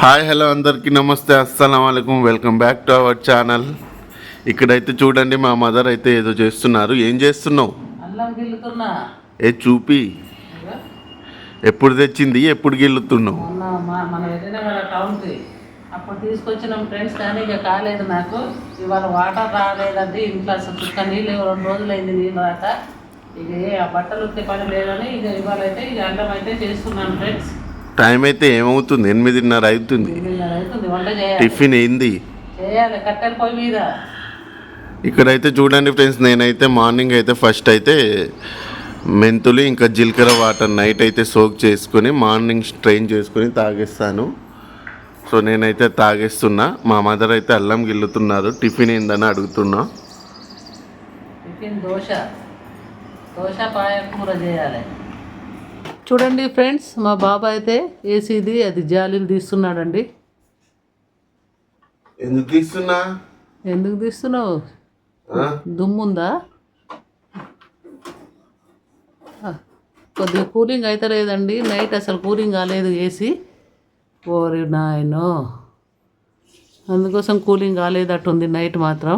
Hi hello అందరికీ నమస్తే అస్సలం అయికం welcome back to our channel. ఇక్కడైతే చూడండి మా మదర్ అయితే ఏదో చేస్తున్నారు. ఏం చేస్తున్నావు? ఏ చూపి. ఎప్పుడు తెచ్చింది ఎప్పుడు గిల్లుతున్నావు? టౌన్కి. అప్పుడు తీసుకొచ్చిన ఫ్రెండ్స్ కానీ ఇక కాలేదు నాకు. ఇవాళ వాటర్ రాలేదండి ఇంట్లో అసలు చుక్క నీళ్ళు రెండు నీళ్ళు రాక. ఇక ఏ ఆ బట్టలు ఉత్తే పని లేదని ఇక ఇవాళ అయితే ఇక అయితే చేస్తున్నాను ఫ్రెండ్స్. టైం అయితే ఏమవుతుంది? ఎనిమిదిన్నర అవుతుంది. టిఫిన్ ఏంది? ఇక్కడైతే చూడండి ఫ్రెండ్స్ నేనైతే మార్నింగ్ అయితే ఫస్ట్ అయితే మెంతులు ఇంకా జీలకర్ర వాటర్ నైట్ అయితే సోక్ చేసుకొని మార్నింగ్ స్ట్రెయిన్ చేసుకొని తాగేస్తాను. సో నేనైతే తాగేస్తున్నా. మా మదర్ అయితే అల్లం గిల్లుతున్నారు. టిఫిన్ ఏందని అడుగుతున్నా. టిఫిన్ దోశ. దోశ పాయ కూర చేయాలి. చూడండి ఫ్రెండ్స్ మా బాబా అయితే ఏసీది అది జాలీలు తీస్తున్నాడండి. ఎందుకు తీస్తున్నా? ఎందుకు తీస్తున్నావు? దుమ్ముందా? కొద్దిగా కూలింగ్ అయితే లేదండి నైట్ అసలు కూలింగ్ కాలేదు ఏసీ. ఓరి నాయనో. అందుకోసం కూలింగ్ కాలేదట్టుంది నైట్ మాత్రం.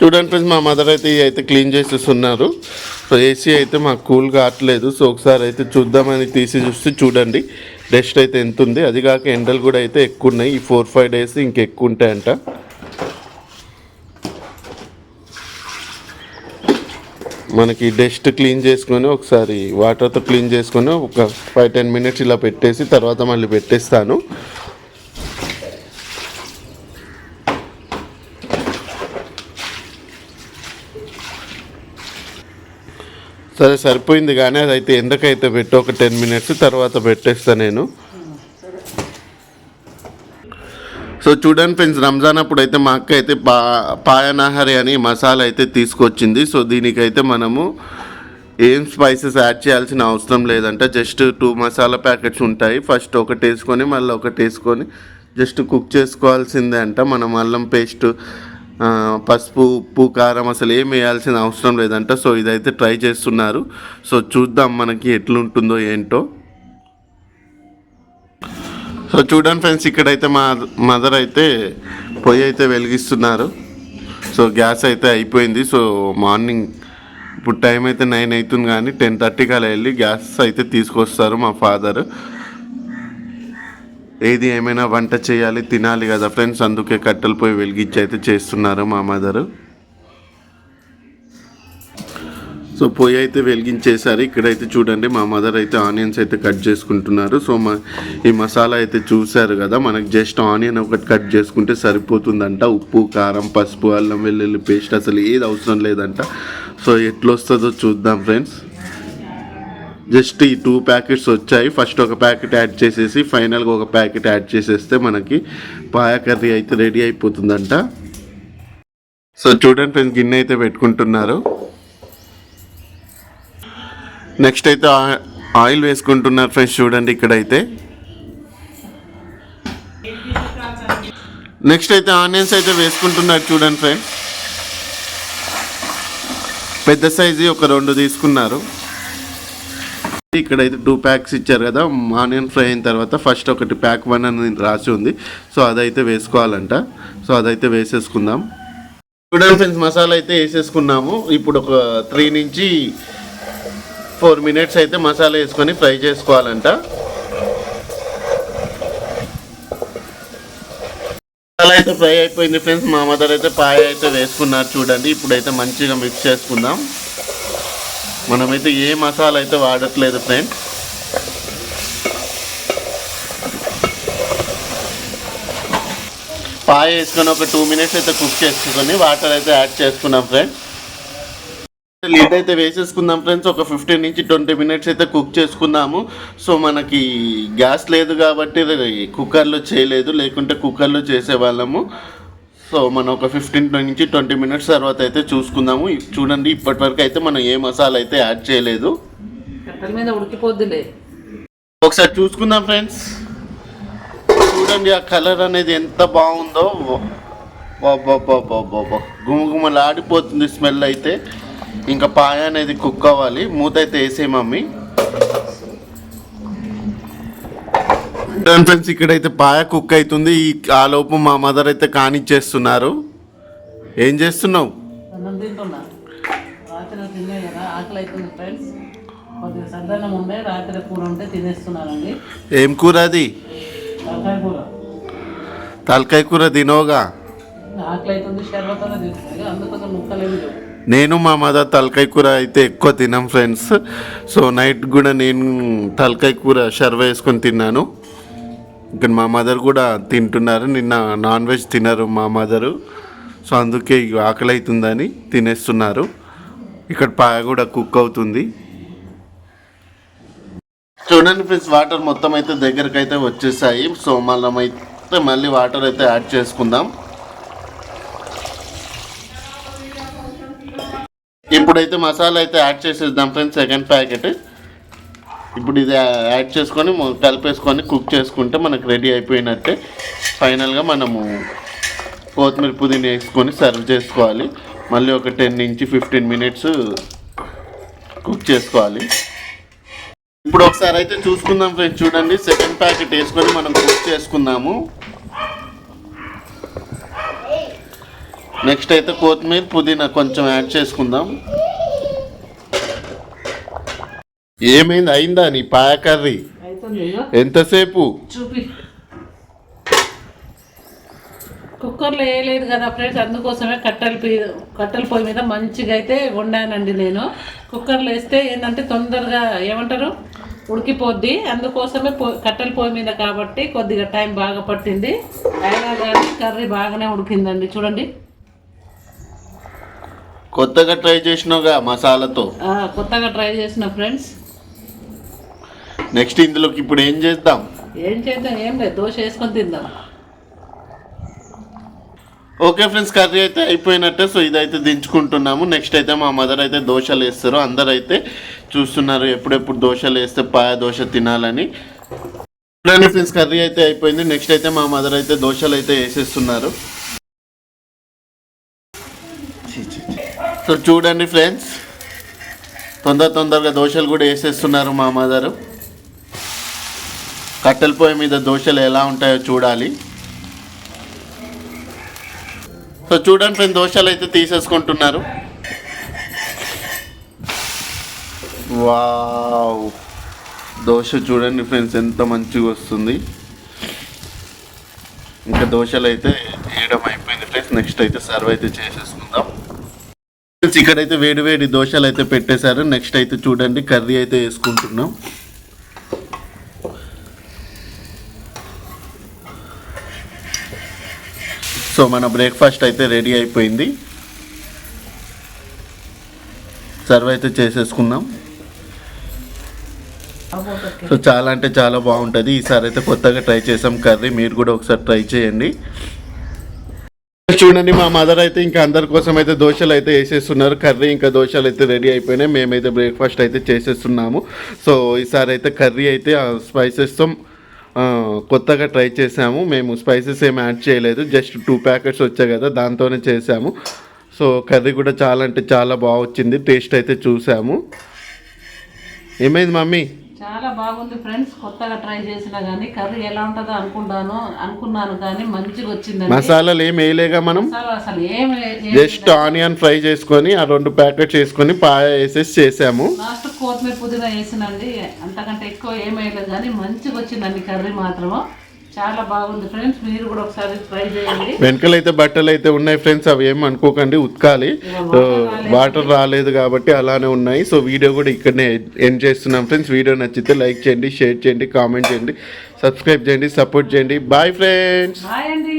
చూడండి ఫ్రెండ్స్ మా మదర్ అయితే ఇవి అయితే క్లీన్ చేసేస్తున్నారు. సో ఏసీ అయితే మాకు కూల్ కావట్లేదు. సో ఒకసారి అయితే చూద్దామని తీసి చూస్తే చూడండి. డస్ట్ అయితే ఎంత ఉంది? అది కాక ఎండలు కూడా అయితే ఎక్కువ ఉన్నాయి. ఈ ఫోర్ ఫైవ్ డేస్ ఇంకెక్కువ ఉంటాయంట. మనకి డస్ట్ క్లీన్ చేసుకొని ఒకసారి వాటర్తో క్లీన్ చేసుకొని ఒక ఫైవ్ టెన్ మినిట్స్ ఇలా పెట్టేసి తర్వాత మళ్ళీ పెట్టేస్తాను. సరే సరిపోయింది కానీ అది అయితే ఎందుకైతే పెట్టు ఒక టెన్ మినిట్స్ తర్వాత పెట్టేస్తా నేను. సో చూడండి ఫ్రెండ్స్ రంజాన్ అప్పుడు అయితే మా అక్క అయితే పా పాయనహరి అని మసాలా అయితే తీసుకొచ్చింది. సో దీనికైతే మనము ఏం స్పైసెస్ యాడ్ చేయాల్సిన అవసరం లేదంట. జస్ట్ టూ మసాలా ప్యాకెట్స్ ఉంటాయి. ఫస్ట్ ఒకటి వేసుకొని మళ్ళీ ఒకటి వేసుకొని జస్ట్ కుక్ చేసుకోవాల్సిందే అంట. మనం అల్లం పేస్ట్ పసుపు ఉప్పు కారం అసలు ఏం వేయాల్సిన అవసరం లేదంట. సో ఇదైతే ట్రై చేస్తున్నారు. సో చూద్దాం మనకి ఎట్లుంటుందో ఏంటో. సో చూడండి ఫ్రెండ్స్ ఇక్కడైతే మా మదర్ అయితే పొయ్యి అయితే వెలిగిస్తున్నారు. సో గ్యాస్ అయితే అయిపోయింది. సో మార్నింగ్ ఇప్పుడు టైం అయితే నైన్ అవుతుంది కానీ టెన్ థర్టీకి కల్లా వెళ్ళి గ్యాస్ అయితే తీసుకొస్తారు మా ఫాదర్. ఏది ఏమైనా వంట చేయాలి తినాలి కదా ఫ్రెండ్స్ అందుకే కట్టెలు పొయ్యి వెలిగించి అయితే చేస్తున్నారు మా మదరు. సో పొయ్యి అయితే వెలిగించేశారు. ఇక్కడైతే చూడండి మా మదర్ అయితే ఆనియన్స్ అయితే కట్ చేసుకుంటున్నారు. సో మా ఈ మసాలా అయితే చూశారు కదా మనకు జస్ట్ ఆనియన్ ఒకటి కట్ చేసుకుంటే సరిపోతుందంట. ఉప్పు కారం పసుపు అల్లం వెల్లుల్లి పేస్ట్ అసలు ఏది అవసరం లేదంట. సో ఎట్లొస్తుందో చూద్దాం ఫ్రెండ్స్. జస్ట్ ఈ టూ ప్యాకెట్స్ వచ్చాయి. ఫస్ట్ ఒక ప్యాకెట్ యాడ్ చేసేసి ఫైనల్గా ఒక ప్యాకెట్ యాడ్ చేసేస్తే మనకి పాయ కర్రీ అయితే రెడీ అయిపోతుందంట. సో చూడండి ఫ్రెండ్స్ గిన్నె అయితే పెట్టుకుంటున్నారు. నెక్స్ట్ అయితే ఆ- ఆయిల్ వేసుకుంటున్నారు ఫ్రెండ్స్ చూడండి ఇక్కడైతే. నెక్స్ట్ అయితే ఆనియన్స్ అయితే వేసుకుంటున్నారు చూడండి ఫ్రెండ్స్ పెద్ద సైజు ఒక రెండు తీసుకున్నారు. ఇక్కడైతే టూ ప్యాక్స్ ఇచ్చారు కదా ఆనియన్ ఫ్రై అయిన తర్వాత ఫస్ట్ ఒకటి ప్యాక్ వన్ అని రాసి ఉంది. సో అదైతే వేసుకోవాలంట. సో అదైతే వేసేసుకుందాం. చూడండి ఫ్రెండ్స్ మసాలా అయితే వేసేసుకున్నాము. ఇప్పుడు ఒక త్రీ నుంచి ఫోర్ మినిట్స్ అయితే మసాలా వేసుకొని ఫ్రై చేసుకోవాలంట. మసాలా అయితే ఫ్రై అయిపోయింది ఫ్రెండ్స్ మా మదర్ అయితే పాయ అయితే వేసుకున్నారు చూడండి. ఇప్పుడైతే మంచిగా మిక్స్ చేసుకుందాం. మనమైతే ఏ మసాలా అయితే వాడట్లేదు ఫ్రెండ్ పాయ వేసుకొని ఒక టూ మినిట్స్ అయితే కుక్ చేసుకొని వాటర్ అయితే యాడ్ చేసుకున్నాం ఫ్రెండ్ లిడ్ అయితే వేసేసుకుందాం ఫ్రెండ్స్ ఒక ఫిఫ్టీన్ నుంచి ట్వంటీ మినిట్స్ అయితే కుక్ చేసుకుందాము సో మనకి గ్యాస్ లేదు కాబట్టి కుక్కర్లో చేయలేదు లేకుంటే కుక్కర్లో చేసేవాళ్ళము. సో మనం ఒక ఫిఫ్టీన్ నుంచి ట్వంటీ మినిట్స్ తర్వాత అయితే చూసుకుందాము. చూడండి ఇప్పటి వరకు అయితే మనం ఏ మసాలా అయితే యాడ్ చేయలేదు. మీద ఉడికిపోద్దులే. ఒకసారి చూసుకుందాం ఫ్రెండ్స్ చూడండి ఆ కలర్ అనేది ఎంత బాగుందో. గుమగుమలాడిపోతుంది స్మెల్ అయితే. ఇంకా పాయ అనేది కుక్ అవ్వాలి. మూత అయితే వేసే మమ్మీ. ఫ్రెండ్స్ ఇక్కడైతే పాయ కుక్ అవుతుంది. ఈ ఆ లోపు మా మదర్ అయితే కానిచ్చేస్తున్నారు. ఏం చేస్తున్నావు? ఏం కూర అది? తలకాయ కూర. తినోగా. నేను మా మదర్ తలకాయ కూర అయితే ఎక్కువ తినాం ఫ్రెండ్స్ సో నైట్ కూడా నేను తలకాయ కూర షర్వ వేసుకొని తిన్నాను. ఇక్కడ మా మదర్ కూడా తింటున్నారు. నిన్న నాన్ వెజ్ తినరు మా మదరు. సో అందుకే ఆకలి అవుతుందని తినేస్తున్నారు. ఇక్కడ పాయ కూడా కుక్ అవుతుంది. చూడండి ఫ్రెండ్స్ వాటర్ మొత్తం అయితే దగ్గరకు అయితే వచ్చేసాయి. సో మనం అయితే మళ్ళీ వాటర్ అయితే యాడ్ చేసుకుందాం. ఇప్పుడైతే మసాలా అయితే యాడ్ చేసేద్దాం ఫ్రెండ్స్ సెకండ్ ప్యాకెట్ ఇప్పుడు ఇది యాడ్ చేసుకొని కలిపేసుకొని కుక్ చేసుకుంటే మనకు రెడీ అయిపోయినట్టే. ఫైనల్గా మనము కొత్తిమీర పుదీనా వేసుకొని సర్వ్ చేసుకోవాలి. మళ్ళీ ఒక టెన్ నుంచి ఫిఫ్టీన్ మినిట్స్ కుక్ చేసుకోవాలి. ఇప్పుడు ఒకసారి అయితే చూసుకుందాం ఫ్రెండ్స్ చూడండి. సెకండ్ ప్యాకెట్ వేసుకొని మనం కుక్ చేసుకుందాము. నెక్స్ట్ అయితే కొత్తిమీర పుదీనా కొంచెం యాడ్ చేసుకుందాం. ఏమైంది? అయిందా నీ పాయ కర్రీ అవుతుంది ఇగో ఎంతసేపు? చూపి. కుక్కర్లో వేయలేదు కదా ఫ్రెండ్స్ అందుకోసమే కట్టెల పొయ్యి కట్టెల పొయ్యి మీద మంచిగా అయితే వండానండి నేను. కుక్కర్లో వేస్తే ఏంటంటే తొందరగా ఏమంటారు? ఉడికిపోద్ది. అందుకోసమే పొ కట్టెల పొయ్యి మీద కాబట్టి కొద్దిగా టైం బాగా పట్టింది. అయినా కానీ కర్రీ బాగానే ఉడికిందండి. చూడండి. కొత్తగా ట్రై చేసినావుగా మసాలాతో? కొత్తగా ట్రై చేసిన ఫ్రెండ్స్. నెక్స్ట్ ఇందులోకి ఇప్పుడు ఏం చేద్దాం? ఏం చేద్దాం? ఏం లేదు దోశ వేసుకొని తిందాం. ఓకే ఫ్రెండ్స్ కర్రీ అయితే అయిపోయినట్టే. సో ఇదైతే దించుకుంటున్నాము. నెక్స్ట్ అయితే మా మదర్ అయితే దోశలు వేస్తారు. అందరు అయితే చూస్తున్నారు ఎప్పుడెప్పుడు దోశలు వేస్తే పాయ దోశ తినాలని. చూడండి ఫ్రెండ్స్ కర్రీ అయితే అయిపోయింది. నెక్స్ట్ అయితే మా మదర్ అయితే దోశలు అయితే వేసేస్తున్నారు. సో చూడండి ఫ్రెండ్స్ తొందర తొందరగా దోశలు కూడా వేసేస్తున్నారు మా మదరు. కట్టెల పొయ్యి మీద దోశలు ఎలా ఉంటాయో చూడాలి. సో చూడండి ఫ్రెండ్ దోశలు అయితే తీసేసుకుంటున్నారు. వావ్! దోశ చూడండి ఫ్రెండ్స్ ఎంత మంచిగా వస్తుంది. ఇంకా దోశలు అయితే వేయడం అయిపోయింది ఫ్రెండ్స్. నెక్స్ట్ అయితే సర్వ్ అయితే చేసేసుకుందాం. ఫ్రెండ్స్ ఇక్కడైతే వేడి వేడి దోశలు అయితే పెట్టేశారు. నెక్స్ట్ అయితే చూడండి కర్రీ అయితే వేసుకుంటున్నాం. సో మన బ్రేక్ఫాస్ట్ అయితే రెడీ అయిపోయింది. సర్వ్ అయితే చేసేసుకున్నాం సో చాలా అంటే చాలా బాగుంటుంది. ఈసారి అయితే కొత్తగా ట్రై చేసాం కర్రీ. మీరు కూడా ఒకసారి ట్రై చేయండి. చూడండి మా మదర్ అయితే ఇంకా అందరి కోసం అయితే దోశలు అయితే వేసేస్తున్నారు. కర్రీ ఇంకా దోశలు అయితే రెడీ అయిపోయినాయి. మేమైతే బ్రేక్ఫాస్ట్ అయితే చేసేస్తున్నాము. సో ఈసారి అయితే కర్రీ అయితే స్పైసెస్తో కొత్తగా ట్రై చేసాము మేము స్పైసెస్ ఏం యాడ్ చేయలేదు. జస్ట్ టూ ప్యాకెట్స్ వచ్చాయి కదా దాంతోనే చేసాము సో కర్రీ కూడా చాలా అంటే చాలా బాగా వచ్చింది. టేస్ట్ అయితే చూసాము ఏమైంది మమ్మీ? చాలా బాగుంది ఫ్రెండ్స్. కొత్తగా ట్రై చేసినా కానీ కర్రీ ఎలా ఉంటుందో అనుకుంటాను అనుకున్నాను కానీ మంచిగా వచ్చిందండి. మసాలాలు ఏం వేయలేగా మనం? అసలు ఏం జస్ట్ ఆనియన్ ఫ్రై చేసుకొని ఆ రెండు ప్యాకెట్స్ వేసుకొని పాయ వేసేసి చేసాము లాస్ట్ కొత్తిమీర పుదీనా వేసినండి. అంతకంటే ఎక్కువ ఏం వేయలేదు కానీ మంచిగా వచ్చిందండి కర్రీ మాత్రము. చాలా బాగుంది ఫ్రెండ్స్ మీరు కూడా ఒకసారి ట్రై చేయండి. వెనకలైతే బట్టలు అయితే ఉన్నాయి ఫ్రెండ్స్ అవి ఏం అనుకోకండి ఉతకాలి. వాటర్ రాలేదు. కాబట్టి అలానే ఉన్నాయి. సో వీడియో కూడా ఇక్కడనే ఎండ్ చేస్తున్నాం ఫ్రెండ్స్. వీడియో నచ్చితే లైక్ చేయండి షేర్ చేయండి కామెంట్ చేయండి సబ్స్క్రైబ్ చేయండి సపోర్ట్ చేయండి. బాయ్ ఫ్రెండ్స్ హాయ్ అండి.